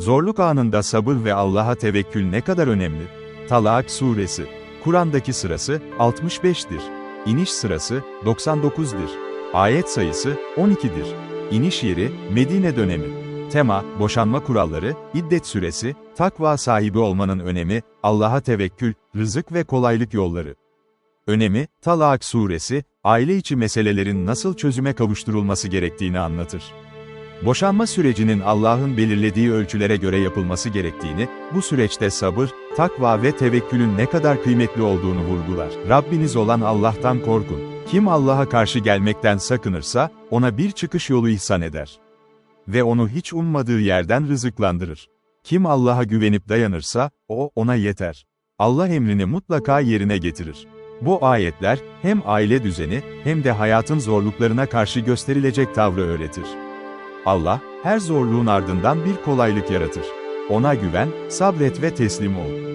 Zorluk anında sabır ve Allah'a tevekkül ne kadar önemli? Talak Suresi. Kur'an'daki sırası 65'dir. İniş sırası 99'dir. Ayet sayısı 12'dir. İniş yeri Medine dönemi. Tema, boşanma kuralları, iddet süresi, takva sahibi olmanın önemi, Allah'a tevekkül, rızık ve kolaylık yolları. Önemi, Talak suresi, aile içi meselelerin nasıl çözüme kavuşturulması gerektiğini anlatır. Boşanma sürecinin Allah'ın belirlediği ölçülere göre yapılması gerektiğini, bu süreçte sabır, takva ve tevekkülün ne kadar kıymetli olduğunu vurgular. Rabbiniz olan Allah'tan korkun. Kim Allah'a karşı gelmekten sakınırsa, ona bir çıkış yolu ihsan eder. Ve onu hiç ummadığı yerden rızıklandırır. Kim Allah'a güvenip dayanırsa, o, ona yeter. Allah emrini mutlaka yerine getirir. Bu ayetler, hem aile düzeni, hem de hayatın zorluklarına karşı gösterilecek tavrı öğretir. Allah, her zorluğun ardından bir kolaylık yaratır. Ona güven, sabret ve teslim ol.